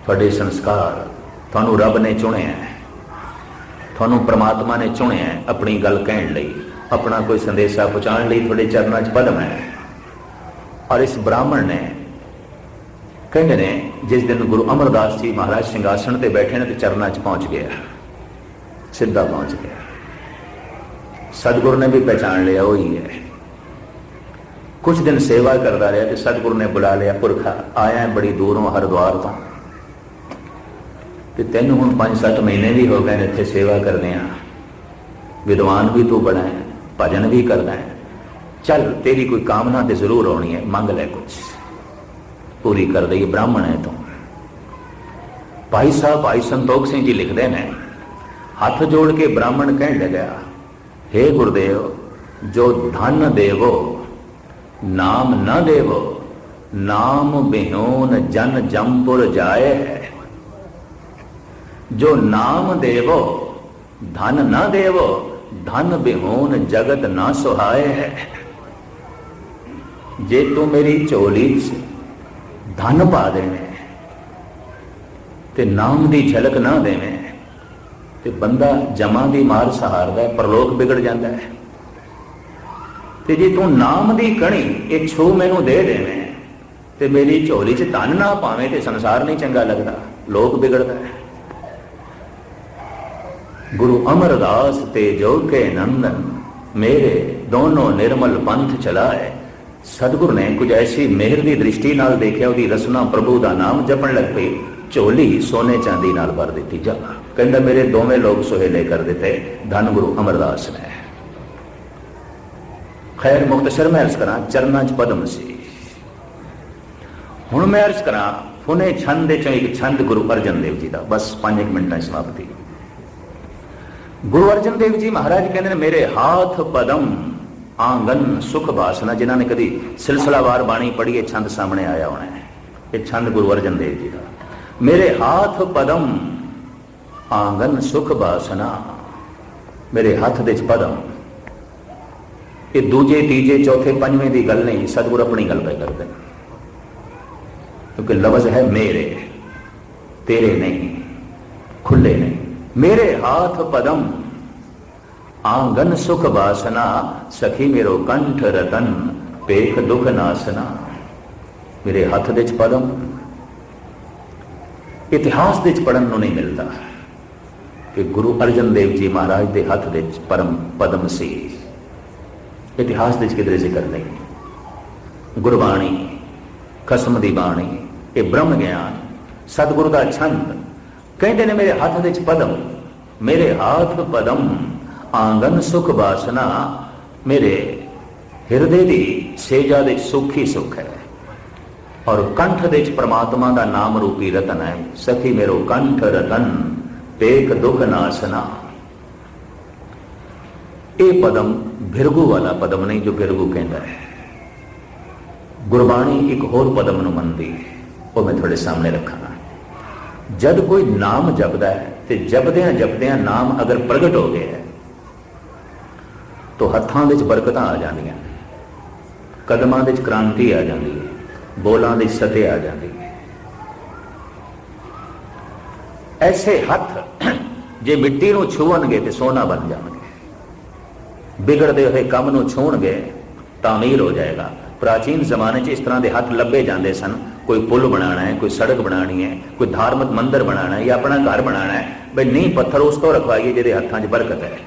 ਤੁਹਾਡੇ ਸੰਸਕਾਰ ਤੁਹਾਨੂੰ ਰੱਬ ਨੇ ਚੁਣਿਆ ਤੁਹਾਨੂੰ ਪ੍ਰਮਾਤਮਾ ਨੇ ਚੁਣਿਆ ਆਪਣੀ ਗੱਲ ਕਹਿਣ ਲਈ। ਆਪਣਾ ਕੋਈ ਸੰਦੇਸ਼ਾ ਪਹੁੰਚਾਉਣ ਲਈ ਤੁਹਾਡੇ ਚਰਨਾਂ 'ਚ ਪਦਮ ਹੈ। ਔਰ ਇਸ ਬ੍ਰਾਹਮਣ ਨੇ ਕਹਿੰਦੇ ਨੇ, ਜਿਸ ਦਿਨ ਗੁਰੂ ਅਮਰਦਾਸ ਜੀ ਮਹਾਰਾਜ ਸਿੰਘਾਸਣ ਤੇ ਬੈਠੇ ਨੇ ਤੇ ਚਰਨਾਂ 'ਚ ਪਹੁੰਚ ਗਿਆ। ਸਿੱਧਾ ਪਹੁੰਚ ਗਿਆ। ਸਤਿਗੁਰੂ ਨੇ ਵੀ ਪਛਾਣ ਲਿਆ, ਉਹ ਹੀ। ਹੈ ਕੁਝ ਦਿਨ ਸੇਵਾ ਕਰਦਾ ਰਿਹਾ ਤੇ ਸਤਿਗੁਰੂ ਨੇ ਬੁਲਾ ਲਿਆ, ਪੁਰਖਾ, ਆਇਆ ਬੜੀ ਦੂਰੋਂ, ਹਰਿਦੁਆਰ ਤੋਂ। ਤੇ ਤੈਨੂੰ ਹੁਣ 5-7 ਮਹੀਨੇ ਵੀ ਹੋ ਗਏ ਨੇ ਇੱਥੇ ਸੇਵਾ ਕਰਦੇ ਆ ਵਿਦਵਾਨ ਵੀ ਤੂੰ ਬਣਾ ਹੈ, ਭਜਨ ਵੀ ਕਰਦਾ ਹੈ। ਚੱਲ, ਤੇਰੀ ਕੋਈ ਕਾਮਨਾ ਤੇ ਜ਼ਰੂਰ ਆਉਣੀ ਹੈ, ਮੰਗ ਲੈ ਕੁਝ ਪੂਰੀ ਕਰ ਦੇ ਬ੍ਰਾਹਮਣ ਹੈ ਤੂੰ। ਭਾਈ ਸਾਹਿਬ, ਭਾਈ ਸੰਤੋਖ ਸਿੰਘ ਜੀ ਲਿਖਦੇ ਨੇ, ਹੱਥ ਜੋੜ ਕੇ ਬ੍ਰਾਹਮਣ ਕਹਿਣ ਲੱਗਾ हे ਗੁਰਦੇਵ, ਜੋ ਧਨ ਦੇਵੋ, ਨਾਮ ਨਾ ਦੇਵੋ, ਨਾਮ ਬਿਹੋਨ ਜਨ ਜੰਪੁਰ ਜਾਏ। ਹੈ ਜੋ ਨਾਮ ਦੇਵੋ, ਧਨ ਨਾ ਦੇਵੋ, ਧਨ ਬਿਹੋਨ ਜਗਤ ਨਾ ਸੁਹਾਏ। ਹੈ ਜੇ ਤੂੰ ਮੇਰੀ ਝੋਲੀ 'ਚ ਧਨ ਪਾ ਦੇਵੇਂ, ਤੇ ਨਾਮ ਦੀ ਝਲਕ ਨਾ ਦੇਵੇਂ ਤੇ ਬੰਦਾ ਜਮਾਂ ਦੀ ਮਾਰ ਸਹਾਰਦਾ ਹੈ, ਪਰਲੋਕ ਵਿਗੜ ਜਾਂਦਾ ਹੈ। ਤੇ ਜੇ ਤੂੰ ਨਾਮ ਦੀ ਕਣੀ, ਇਹ ਛੂ ਮੈਨੂੰ ਦੇ ਦੇਵੇਂ। ਤੇ ਮੇਰੀ ਝੋਲੀ 'ਚ ਧਨ ਨਾ ਪਾਵੇਂ ਤੇ ਸੰਸਾਰ ਨਹੀਂ ਚੰਗਾ ਲੱਗਦਾ। ਲੋਕ ਵਿਗੜਦਾ ਹੈ। ਗੁਰੂ ਅਮਰਦਾਸ ਤੇ ਜੋ ਕੇ ਨੰਦਨ, ਮੇਰੇ ਦੋਨੋਂ ਨਿਰਮਲ ਪੰਥ ਚਲਾਏ। ਸਤਿਗੁਰ ਨੇ ਕੁਝ ਐਸੀ ਮਿਹਰ ਦੀ ਦ੍ਰਿਸ਼ਟੀ ਨਾਲ ਦੇਖਿਆ, ਉਹਦੀ ਰਸਨਾ ਪ੍ਰਭੂ ਦਾ ਨਾਮ ਜਪਣ ਲੱਗ ਪਈ। ਝੋਲੀ ਸੋਨੇ ਚਾਂਦੀ ਨਾਲ ਭਰ ਦਿੱਤੀ ਜਾ ਕਹਿੰਦਾ, ਮੇਰੇ ਦੋਵੇਂ ਲੋਕ ਸੁਹੇਲੇ ਕਰ ਦਿੱਤੇ। ਧੰਨ ਗੁਰੂ ਅਮਰਦਾਸ ਨੇ। ਖੈਰ ਮੁਖਤਸਰ ਮੈਂ ਅਰਜ਼ ਕਰਾਂ, ਚਰਨਾਂ 'ਚ ਪਦਮ ਸੀ। ਹੁਣ ਮੈਂ ਅਰਜ਼ ਕਰਾਂ ਫੁਨੇ ਛੰਦ ਦੇ ਚੋਂ ਇੱਕ ਛੰਦ ਗੁਰੂ ਅਰਜਨ ਦੇਵ ਜੀ ਦਾ। ਬਸ 5 ਮਿੰਟਾਂ 'ਚ ਸਮਾਪਤੀ। ਗੁਰੂ ਅਰਜਨ ਦੇਵ ਜੀ ਮਹਾਰਾਜ ਕਹਿੰਦੇ ਨੇ, ਮੇਰੇ ਹਾਥ ਪਦਮ, ਆਂਗਨ ਸੁਖ ਬਾਸਨਾ। ਜਿਨ੍ਹਾਂ ਨੇ ਕਦੀ ਸਿਲਸਿਲਾਵਾਰ ਬਾਣੀ ਪੜ੍ਹੀਏ ਛੰਦ ਸਾਹਮਣੇ ਆਇਆ ਹੋਣਾ ਇਹ ਛੰਦ ਗੁਰੂ ਅਰਜਨ ਦੇਵ ਜੀ ਦਾ। ਮੇਰੇ ਹਾਥ ਪਦਮ, ਆਂਗਨ ਸੁਖ ਬਾਸਨਾ। ਮੇਰੇ ਹੱਥ ਦੇ ਚ ਪਦਮ। ਇਹ ਦੂਜੇ, ਤੀਜੇ, ਚੌਥੇ, ਪੰਜਵੇਂ ਦੀ ਗੱਲ ਨਹੀਂ, ਸਤਿਗੁਰ ਆਪਣੀ ਗੱਲ ਪੈ ਕਰਦੇ ਨੇ। ਕਿਉਂਕਿ ਲਫ਼ਜ਼ ਹੈ ਮੇਰੇ, ਤੇਰੇ ਨਹੀਂ, ਖੁੱਲੇ ਨਹੀਂ। ਮੇਰੇ ਹਾਥ ਪਦਮ, ਆਂਗਨ ਸੁਖ ਬਾਸਨਾ, ਸਖੀ ਮੇਰੋ ਕੰਠ ਰਤਨ, ਪੇਖ ਦੁਖ ਨਾਸਨਾ। ਮੇਰੇ ਹੱਥ ਦੇ ਚ ਪਦਮ ਇਤਿਹਾਸ ਦੇ ਚ ਪੜਨ ਨੂੰ ਨਹੀਂ ਮਿਲਦਾ। ਕਿ ਗੁਰੂ ਅਰਜਨ ਦੇਵ ਜੀ ਮਹਾਰਾਜ ਦੇ ਹੱਥ ਦੇ ਚ ਪਰਮ ਪਦਮ ਸੀ। ਇਤਿਹਾਸ ਦੇ ਚ ਕਿਧਰੇ ਜ਼ਿਕਰ ਨਹੀਂ। ਗੁਰਬਾਣੀ ਕਸਮ ਦੀ ਬਾਣੀ, ਇਹ ਬ੍ਰਹਮ ਗਿਆਨ, ਸਤਿਗੁਰੂ ਦਾ ਛੰਦ। ਕਹਿੰਦੇ ਨੇ ਮੇਰੇ ਹੱਥ ਦੇ ਚ ਪਦਮ, ਮੇਰੇ ਹੱਥ ਪਦਮ, ਆਂਗਨ ਸੁਖ ਬਾਸਨਾ ਮੇਰੇ ਹਿਰਦੇ ਦੀ ਸੇਜਾ ਦੇ ਸੁਖੀ ਸੁਖ ਹੈ। ਔਰ ਕੰਠ ਦੇ ਵਿੱਚ ਪ੍ਰਮਾਤਮਾ ਦਾ ਨਾਮ ਰੂਪੀ ਰਤਨ ਹੈ। ਸਖੀ ਮੇਰੋ ਕੰਠ ਰਤਨ ਪੇਕ ਦੁਖ ਨਾਸਨਾ ਇਹ ਪਦਮ ਭਿਰਗੂ ਵਾਲਾ ਪਦਮ ਨਹੀਂ ਜੋ ਭਿਰਗੂ ਕਹਿੰਦਾ ਹੈ। ਗੁਰਬਾਣੀ ਇੱਕ ਹੋਰ ਪਦਮ ਨੂੰ ਮੰਨਦੀ ਹੈ। ਉਹ ਮੈਂ ਤੁਹਾਡੇ ਸਾਹਮਣੇ ਰੱਖਾਂਗਾ। ਜਦ ਕੋਈ ਨਾਮ ਜਪਦਾ ਹੈ ਤੇ ਜਪਦਿਆਂ ਜਪਦਿਆਂ ਨਾਮ ਅਗਰ ਪ੍ਰਗਟ ਹੋ ਗਿਆ ਹੈ, ਤਾਂ ਹੱਥਾਂ ਵਿੱਚ ਬਰਕਤਾਂ ਆ ਜਾਂਦੀਆਂ ਕਦਮਾਂ ਵਿੱਚ ਕ੍ਰਾਂਤੀ ਆ ਜਾਂਦੀ ਹੈ। ਬੋਲਾਂ ਦੀ ਸਤੇ ਆ ਜਾਂਦੀ ਹੈ। ਐਸੇ ਹੱਥ ਜੇ ਮਿੱਟੀ ਨੂੰ ਛੂਣਗੇ ਤੇ ਸੋਨਾ ਬਣ ਜਾਣਗੇ। ਵਿਗੜਦੇ ਹੋਏ ਕੰਮ ਨੂੰ ਛੂਣਗੇ ਤਾਮੀਰ ਹੋ ਜਾਏਗਾ। ਪ੍ਰਾਚੀਨ ਜ਼ਮਾਨੇ 'ਚ ਇਸ ਤਰ੍ਹਾਂ ਦੇ ਹੱਥ ਲੱਭੇ ਜਾਂਦੇ ਸਨ। ਕੋਈ ਪੁਲ ਬਣਾਉਣਾ ਹੈ, ਕੋਈ ਸੜਕ ਬਣਾਉਣੀ ਹੈ, ਕੋਈ ਧਾਰਮਿਕ ਮੰਦਿਰ ਬਣਾਉਣਾ ਹੈ ਜਾਂ ਆਪਣਾ ਘਰ ਬਣਾਉਣਾ ਹੈ। ਬਈ ਨਹੀਂ ਪੱਥਰ ਉਸ ਤੋਂ ਰਖਵਾਈਏ ਜਿਹਦੇ ਹੱਥਾਂ 'ਚ ਬਰਕਤ ਹੈ।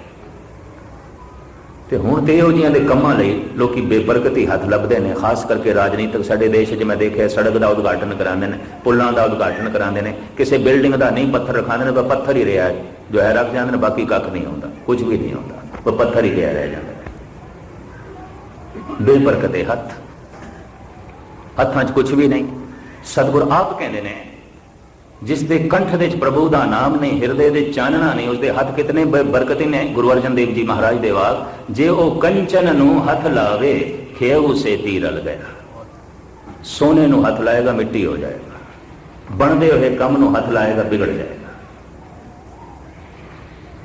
ਤੇ ਹੁਣ ਤੇ ਇਹੋ ਜਿਹੀਆਂ ਦੇ ਕੰਮਾਂ ਲਈ ਲੋਕੀ ਬੇਬਰਕਤੀ ਹੱਥ ਲੱਭਦੇ ਨੇ, ਖਾਸ ਕਰਕੇ ਰਾਜਨੀਤਿਕ ਸਾਡੇ ਦੇਸ਼ 'ਚ ਮੈਂ ਦੇਖਿਆ, ਸੜਕ ਦਾ ਉਦਘਾਟਨ ਕਰਾਉਂਦੇ ਨੇ, ਪੁਲਾਂ ਦਾ ਉਦਘਾਟਨ ਕਰਾਉਂਦੇ ਨੇ, ਕਿਸੇ ਬਿਲਡਿੰਗ ਦਾ ਨਹੀਂ ਪੱਥਰ ਰਖਾਉਂਦੇ ਨੇ ਬਸ ਪੱਥਰ ਹੀ ਰਿਹਾ ਜੋ ਹੈ ਰੱਖ ਜਾਂਦੇ ਨੇ, ਬਾਕੀ ਕੱਖ ਨਹੀਂ ਹੁੰਦਾ, ਕੁਝ ਵੀ ਨਹੀਂ ਹੁੰਦਾ ਉਹ ਪੱਥਰ ਹੀ ਰਿਹਾ ਰਹਿ ਜਾਂਦਾ। ਬੇਬਰਕਤੇ ਹੱਥ, ਹੱਥਾਂ 'ਚ ਕੁਝ ਵੀ ਨਹੀਂ, ਸਤਿਗੁਰ ਆਪ ਕਹਿੰਦੇ ਨੇ ਜਿਸ ਦੇ ਕੰਠ ਦੇ ਚ ਪ੍ਰਭੂ ਦਾ ਨਾਮ ਨੇ ਹਿਰਦੇ ਦੇ ਚਾਨਣਾ ਨੇ ਉਸ ਦੇ ਹੱਥ ਕਿਤਨੇ ਬਰਕਤ ਨੇ ਗੁਰੂ ਅਰਜਨ ਦੇਵ ਜੀ ਮਹਾਰਾਜ ਦੇ ਵਾਕ, ਜੇ ਉਹ ਕੰਚਨ ਨੂੰ ਹੱਥ ਲਾਵੇ ਖੇਉ ਸੇ ਤੀਰਲ ਗਿਆ ਸੋਨੇ ਨੂੰ ਹੱਥ ਲਾਏਗਾ, ਮਿੱਟੀ ਹੋ ਜਾਏਗਾ। ਬਣਦੇ ਹੋਏ ਕੰਮ ਨੂੰ ਹੱਥ ਲਾਏਗਾ, ਵਿਗੜ ਜਾਏਗਾ।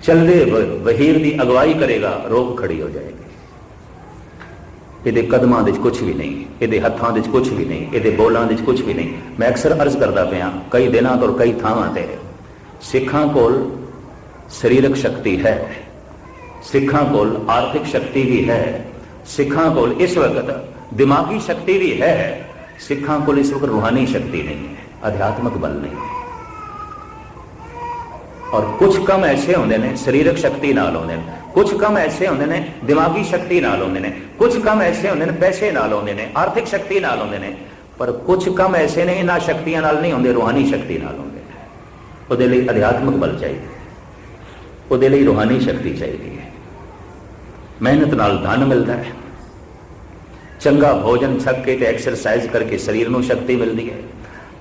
ਚਲਦੇ ਵਹੀਰ ਦੀ ਅਗਵਾਈ ਕਰੇਗਾ ਰੋਕ ਖੜੀ ਹੋ ਜਾਏਗੀ। ਇਹਦੇ ਕਦਮਾਂ ਦੇ ਵਿੱਚ ਕੁਝ ਵੀ ਨਹੀਂ, ਇਹਦੇ ਹੱਥਾਂ ਦੇ ਵਿੱਚ ਕੁਝ ਵੀ ਨਹੀਂ, ਇਹਦੇ ਬੋਲਾਂ ਦੇ ਵਿੱਚ ਕੁਝ ਵੀ ਨਹੀਂ। ਮੈਂ ਅਕਸਰ ਅਰਜ਼ ਕਰਦਾ ਪਿਆ, ਕਈ ਦਿਨਾਂ ਤੋਂ ਕਈ ਥਾਵਾਂ ਤੇ। ਸਿੱਖਾਂ ਕੋਲ ਸਰੀਰਕ ਸ਼ਕਤੀ ਹੈ। ਸਿੱਖਾਂ ਕੋਲ ਆਰਥਿਕ ਸ਼ਕਤੀ ਵੀ ਹੈ। ਸਿੱਖਾਂ ਕੋਲ ਇਸ ਵਕਤ ਦਿਮਾਗੀ ਸ਼ਕਤੀ ਵੀ ਹੈ। ਸਿੱਖਾਂ ਕੋਲ ਇਸ ਵਕਤ ਰੂਹਾਨੀ ਸ਼ਕਤੀ ਨਹੀਂ ਹੈ ਅਧਿਆਤਮਕ ਬਲ ਨਹੀਂ। ਹੈ ਔਰ ਕੁਝ ਕੰਮ ਐਸੇ ਹੁੰਦੇ ਨੇ, ਸਰੀਰਕ ਸ਼ਕਤੀ ਨਾਲ ਹੁੰਦੇ ਨੇ ਕੁਝ ਕੰਮ ਐਸੇ ਹੁੰਦੇ ਨੇ, ਦਿਮਾਗੀ ਸ਼ਕਤੀ ਨਾਲ ਹੁੰਦੇ ਨੇ ਕੁਝ ਕੰਮ ਐਸੇ ਹੁੰਦੇ ਨੇ, ਪੈਸੇ ਨਾਲ ਹੁੰਦੇ ਨੇ, ਆਰਥਿਕ ਸ਼ਕਤੀ ਨਾਲ ਹੁੰਦੇ ਨੇ, ਪਰ ਕੁਝ ਕੰਮ ਐਸੇ ਨੇ ਇਹਨਾਂ ਸ਼ਕਤੀਆਂ ਨਾਲ ਨਹੀਂ ਹੁੰਦੇ ਰੂਹਾਨੀ ਸ਼ਕਤੀ ਨਾਲ ਹੁੰਦੇ ਨੇ। ਉਹਦੇ ਲਈ ਅਧਿਆਤਮਕ ਬਲ ਚਾਹੀਦਾ ਉਹਦੇ ਲਈ ਰੂਹਾਨੀ ਸ਼ਕਤੀ ਚਾਹੀਦੀ ਹੈ। ਮਿਹਨਤ ਨਾਲ ਧਨ ਮਿਲਦਾ ਹੈ। ਚੰਗਾ ਭੋਜਨ ਛਕ ਕੇ ਤੇ ਐਕਸਰਸਾਈਜ਼ ਕਰਕੇ ਸਰੀਰ ਨੂੰ ਸ਼ਕਤੀ ਮਿਲਦੀ ਹੈ।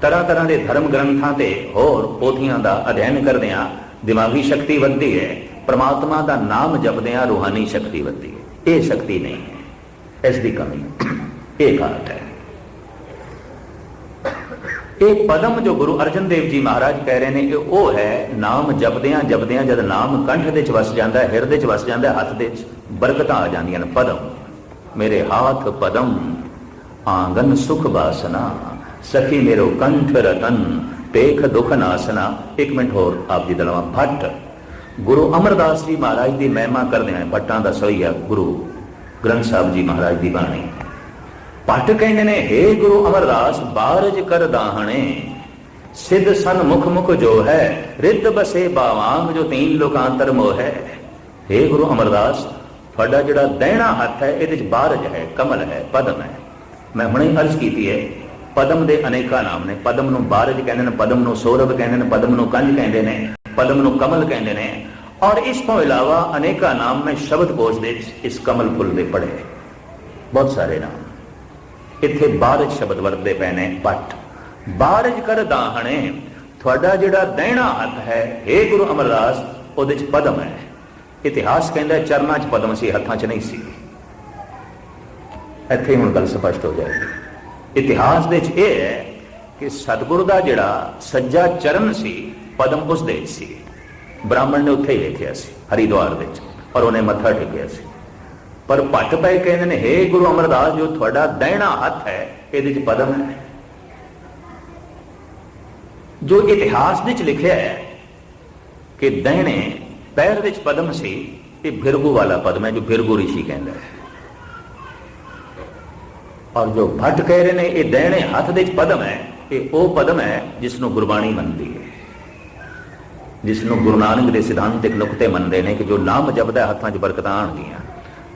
ਤਰ੍ਹਾਂ ਤਰ੍ਹਾਂ ਦੇ ਧਰਮ ਗ੍ਰੰਥਾਂ ਤੇ ਹੋਰ ਪੋਥੀਆਂ ਦਾ ਅਧਿਐਨ ਕਰਦਿਆਂ ਦਿਮਾਗੀ ਸ਼ਕਤੀ ਵੱਧਦੀ ਹੈ। ਪ੍ਰਮਾਤਮਾ ਦਾ ਨਾਮ ਜਪਦਿਆਂ ਰੂਹਾਨੀ ਸ਼ਕਤੀ ਵੱਧਦੀ ਹੈ। ਇਹ ਸ਼ਕਤੀ ਨਹੀਂ ਹੈ। ਇਸ ਦੀ ਕਮੀ <clears throat> ਇਹ ਘਾਟ ਹੈ। ਇਹ ਪਦਮ ਜੋ ਗੁਰੂ ਅਰਜਨ ਦੇਵ ਜੀ ਮਹਾਰਾਜ ਕਹਿ ਰਹੇ ਨੇ, ਇਹ ਉਹ ਹੈ, ਨਾਮ ਜਪਦਿਆਂ ਜਪਦਿਆਂ ਜਦ ਨਾਮ ਕੰਠ ਦੇ ਚ ਵਸ ਜਾਂਦਾ ਹੈ ਹਿਰਦੇ ਚ ਵਸ ਜਾਂਦਾ ਹੈ ਹੱਥ ਦੇ ਚ ਬਰਕਤਾਂ ਆ ਜਾਂਦੀਆਂ ਨੇ, ਪਦਮ। ਮੇਰੇ ਹਾਥ ਪਦਮ, ਆਂਗਨ ਸੁਖ ਬਾਸਨਾ, ਸਖੀ ਮੇਰੋ ਕੰਠ ਰਤਨ ਦੇਖ ਦੁਖ ਨਾਸਨਾ। ਇੱਕ ਮਿੰਟ ਹੋਰ, ਆਪ ਜੀ ਦਲਵਾ ਭੱਟ। ਗੁਰੂ ਅਮਰਦਾਸ ਜੀ ਮਹਾਰਾਜ ਦੀ ਮਹਿਮਾ ਕਰਦੇ ਆ ਭੱਟਾਂ ਦਾ ਸੋਈਆ ਗੁਰੂ ਗ੍ਰੰਥ ਸਾਹਿਬ ਜੀ ਮਹਾਰਾਜ ਦੀ ਬਾਣੀ। ਪੱਟ ਕਹਿੰਦੇ ਨੇ हे ਗੁਰੂ ਅਮਰਦਾਸ, ਬਾਰਜ ਕਰ ਦਾਹਣੇ। ਸਿੱਧ ਸਨ ਮੁਖ ਮੁਖ ਜੋ ਹੈ, ਰਿੱਧ ਬਸੇ ਬਾਵਾਂਗ ਜੋ ਤੀਨ ਲੋਕਾਂਤਰ ਮੋਹ ਹੈ। हे ਗੁਰੂ ਅਮਰਦਾਸ, ਤੁਹਾਡਾ ਜਿਹੜਾ ਦਹਿਣਾ ਹੱਥ ਹੈ, ਇਹਦੇ ਵਿੱਚ ਬਾਰਜ ਹੈ, ਕਮਲ ਹੈ, ਪਦਮ ਹੈ। ਮੈਂ ਹੁਣੇ ਅਰਜ਼ ਕੀਤੀ ਹੈ, ਪਦਮ ਦੇ ਅਨੇਕਾਂ ਨਾਮ ਨੇ। ਪਦਮ ਨੂੰ ਬਾਰਜ ਕਹਿੰਦੇ ਨੇ, ਪਦਮ ਨੂੰ ਸੌਰਭ ਕਹਿੰਦੇ ਨੇ, ਪਦਮ ਨੂੰ ਕੰਜ ਕਹਿੰਦੇ ਨੇ। ਪਦਮ ਨੂੰ ਕਮਲ ਕਹਿੰਦੇ ਨੇ ਔਰ ਇਸ ਤੋਂ ਇਲਾਵਾ ਅਨੇਕਾਂ ਨਾਮ ਮੈਂ ਸ਼ਬਦ ਕੋਸ਼ ਦੇ ਇਸ ਕਮਲ ਫੁੱਲ ਦੇ ਪੜ੍ਹੇ ਬਹੁਤ ਸਾਰੇ ਨਾਮ। ਇੱਥੇ ਬਾਰਜ ਸ਼ਬਦ ਵਰਤਦੇ ਪਏ ਨੇ, ਪੱਟ। ਬਾਰਜ ਕਰ ਦਾਹਣੇ, ਤੁਹਾਡਾ ਜਿਹੜਾ ਦਹਿਣਾ ਹੱਥ ਹੈ हे ਗੁਰੂ ਅਮਰਦਾਸ, ਉਹਦੇ ਚ ਪਦਮ ਹੈ। ਇਤਿਹਾਸ ਕਹਿੰਦਾ ਚਰਨਾਂ 'ਚ ਪਦਮ ਸੀ, ਹੱਥਾਂ 'ਚ ਨਹੀਂ ਸੀ। ਇੱਥੇ ਹੁਣ ਗੱਲ ਸਪਸ਼ਟ ਹੋ ਜਾਏਗੀ। ਇਤਿਹਾਸ ਦੇ 'ਚ ਇਹ ਹੈ ਕਿ ਸਤਿਗੁਰ ਦਾ ਜਿਹੜਾ ਸੱਜਾ ਚਰਨ ਸੀ ਪਦਮ ਉਸ ਦੇ ਸੀ ਬ੍ਰਾਹਮਣ ਨੇ ਉੱਥੇ ਹੀ ਲਿਖਿਆ ਸੀ, ਹਰੀਦੁਆਰ ਦੇ 'ਚ ਔਰ ਉਹਨੇ ਮੱਥਾ ਟੇਕਿਆ ਸੀ। ਪਰ ਭੱਟ ਪਏ ਕਹਿੰਦੇ ਨੇ, ਹੇ ਗੁਰੂ ਅਮਰਦਾਸ, ਜੋ ਤੁਹਾਡਾ ਦਹਿਣਾ ਹੱਥ ਹੈ, ਇਹਦੇ 'ਚ ਪਦਮ ਹੈ। ਜੋ ਇਤਿਹਾਸ ਵਿੱਚ ਲਿਖਿਆ ਹੈ ਕਿ ਦਹਿਣੇ ਪੈਰ ਵਿੱਚ ਪਦਮ ਸੀ, ਇਹ ਭਿਰਗੂ ਵਾਲਾ ਪਦਮ ਹੈ, ਜੋ ਫਿਰਗੂ ਰਿਸ਼ੀ ਕਹਿੰਦਾ ਹੈ। ਔਰ ਜੋ ਭੱਟ ਕਹਿ ਰਹੇ ਨੇ, ਇਹ ਦਹਿਣੇ ਹੱਥ ਦੇ ਵਿੱਚ ਪਦਮ ਹੈ, ਇਹ ਉਹ ਪਦਮ ਹੈ, ਜਿਸ ਨੂੰ ਗੁਰਬਾਣੀ ਮੰਨਦੀ ਹੈ। ਜਿਸ ਨੂੰ ਗੁਰੂ ਨਾਨਕ ਦੇ ਸਿਧਾਂਤਿਕ ਨੁਕਤੇ ਮੰਨਦੇ ਨੇ ਕਿ ਜੋ ਨਾਮ ਜਪਦਾ ਹੱਥਾਂ 'ਚ ਬਰਕਤਾਂ ਆਣਗੀਆਂ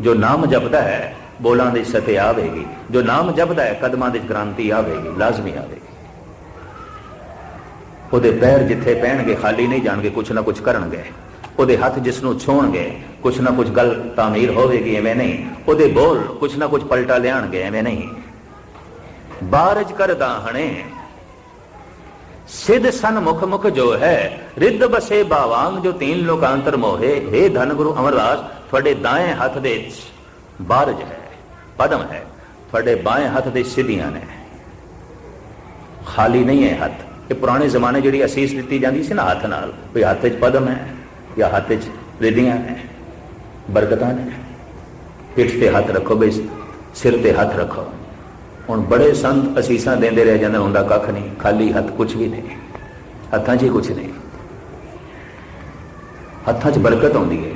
ਜੋ ਨਾਮ ਜਪਦਾ ਹੈ, ਬੋਲਾਂ ਦੇ ਸਤੇ ਆਵੇਗੀ। ਜੋ ਨਾਮ ਜਪਦਾ ਹੈ, ਕਦਮਾਂ ਦੇ ਕ੍ਰਾਂਤੀ ਆਵੇਗੀ, ਲਾਜ਼ਮੀ ਆਵੇਗੀ। ਉਹਦੇ ਪੈਰ ਜਿੱਥੇ ਪੈਣਗੇ, ਖਾਲੀ ਨਹੀਂ ਜਾਣਗੇ, ਕੁਛ ਨਾ ਕੁਛ ਕਰਨਗੇ। ਉਹਦੇ ਹੱਥ ਜਿਸ ਨੂੰ ਛੋਣਗੇ ਕੁਛ ਨਾ ਕੁਛ ਗੱਲ ਤਾਮੀਰ ਹੋਵੇਗੀ, ਐਵੇਂ ਨਹੀਂ। ਉਹਦੇ ਬੋਲ ਕੁਛ ਨਾ ਕੁਛ ਪਲਟਾ ਲਿਆਣਗੇ, ਐਵੇਂ ਨਹੀਂ। ਬਾਰਜ ਕਰ ਹਣੇ। सिद्ध सनमुख मुख जो है ਰਿੱਧ ਬਸੇ ਬਾਵਾਂਗ ਜੋ ਤੀਨ ਲੋਕਾਂਤਰ ਮੋਹੇ हे ਧਨ ਗੁਰੂ ਅਮਰਦਾਸ, ਤੁਹਾਡੇ ਦਾਏ ਹੱਥ ਦੇ ਬਾਰਜ ਹੈ, ਪਦਮ ਹੈ, ਤੁਹਾਡੇ ਬਾਏ ਹੱਥ ਦੇ ਸਿੱਧੀਆਂ ਨੇ। ਖਾਲੀ ਨਹੀਂ ਹੈ ਹੱਥ, ਇਹ ਪੁਰਾਣੇ ਜ਼ਮਾਨੇ ਜਿਹੜੀ ਅਸੀਸ ਦਿੱਤੀ ਜਾਂਦੀ ਸੀ ਨਾ ਹੱਥ ਨਾਲ ਕੋਈ ਹੱਥ 'ਚ ਪਦਮ ਹੈ, ਜਾਂ ਹੱਥ 'ਚ ਰਿੱਧੀਆਂ ਨੇ, ਬਰਕਤਾਂ ਨੇ। ਪਿੱਠ ਤੇ ਹੱਥ ਰੱਖੋ ਬਈ ਸਿਰ ਤੇ ਹੱਥ ਰੱਖੋ। ਹੁਣ ਬੜੇ ਸੰਤ ਅਸੀਸਾਂ ਦਿੰਦੇ ਰਹਿ ਜਾਂਦੇ ਹੁੰਦਾ ਕੱਖ ਨਹੀਂ, ਖਾਲੀ ਹੱਥ ਕੁਝ ਵੀ ਨਹੀਂ। ਹੱਥਾਂ 'ਚ ਹੀ ਕੁਝ ਨਹੀਂ। ਹੱਥਾਂ 'ਚ ਬਰਕਤ ਆਉਂਦੀ ਹੈ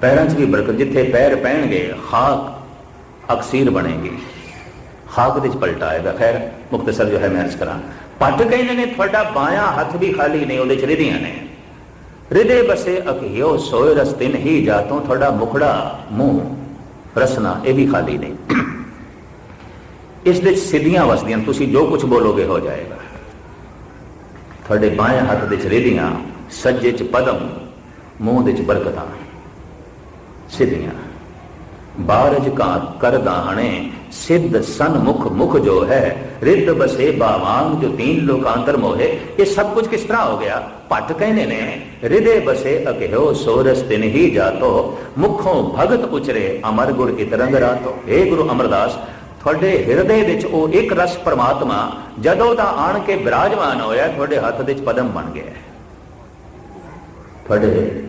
ਪੈਰਾਂ 'ਚ ਵੀ ਬਰਕਤ, ਜਿੱਥੇ ਪੈਰ ਪੈਣਗੇ, ਖਾਕ, ਅਕਸੀਰ ਬਣੇਗੀ। ਖਾਕ ਦੇ 'ਚ ਪਲਟਾ ਆਏਗਾ। ਖੈਰ ਮੁਖਤਸਰ ਜੋ ਹੈ, ਮੈਂ ਅਰਜ਼ ਕਰਾਂ। ਪੱਟ ਕਹਿੰਦੇ ਨੇ, ਤੁਹਾਡਾ ਬਾਇਆ ਹੱਥ ਵੀ ਖਾਲੀ ਨਹੀਂ ਉਹਦੇ 'ਚ ਰਿਧੀਆਂ ਨੇ। ਰਿਦੇ ਬਸੇ ਅਕਿਓ ਸੋਏ ਰਸਤੇ ਨਹੀਂ ਜਾਤੋਂ, ਤੁਹਾਡਾ ਮੁਖੜਾ, ਮੂੰਹ, ਰਸਨਾ, ਇਹ ਵੀ ਖਾਲੀ ਨਹੀਂ ਇਸ ਦੇ ਸਿੱਧੀਆਂ ਵਸਦੀਆਂ ਤੁਸੀਂ ਜੋ ਕੁਝ ਬੋਲੋਗੇ ਹੋ ਜਾਏਗਾ। ਤੁਹਾਡੇ ਬਾएं ਹੱਥ ਦੇ 'ਚ ਰਿਧੀਆਂ, ਸੱਜੇ 'ਚ ਪਦਮ, ਮੂੰਹ ਦੇ 'ਚ ਬਰਕਤਾਂ। ਸਿੱਧੀਆਂ। ਬਾਰਜ ਕਾ ਕਰ ਦਾਹਣੇ ਸਿੱਧ ਸਨ ਮੁਖ ਜੋ ਹੈ, ਰਿੱਧ ਬਸੇ ਬਾਵਾਂਗ ਜੋ ਤੀਨ ਲੋਕਾਂਤਰ ਮੋਹੇ। ਇਹ ਸਭ ਕੁਝ ਕਿਸ ਤਰ੍ਹਾਂ ਹੋ ਗਿਆ? ਭੱਟ ਕਹਿੰਦੇ ਨੇ ਰਿਦੇ ਬਸੇ ਅਕਿਓ ਸੋਰਸ ਤਿਨ ਹੀ ਜਾਤੋ, ਮੁਖੋਂ ਭਗਤ ਉਚਰੇ ਅਮਰ ਗੁਰ ਇਤਰੰਗ ਰਾਤੋ। ਏ ਗੁਰੂ ਅਮਰਦਾਸ ਤੁਹਾਡੇ ਹਿਰਦੇ ਵਿੱਚ ਉਹ ਇੱਕ ਰਸ ਪ੍ਰਮਾਤਮਾ ਜਦੋਂ ਦਾ ਆਣ ਕੇ ਬਿਰਾਜਮਾਨ ਹੋਇਆ, ਤੁਹਾਡੇ ਹੱਥ ਵਿੱਚ ਪਦਮ ਬਣ ਗਿਆ ਹੈ। ਤੁਹਾਡੇ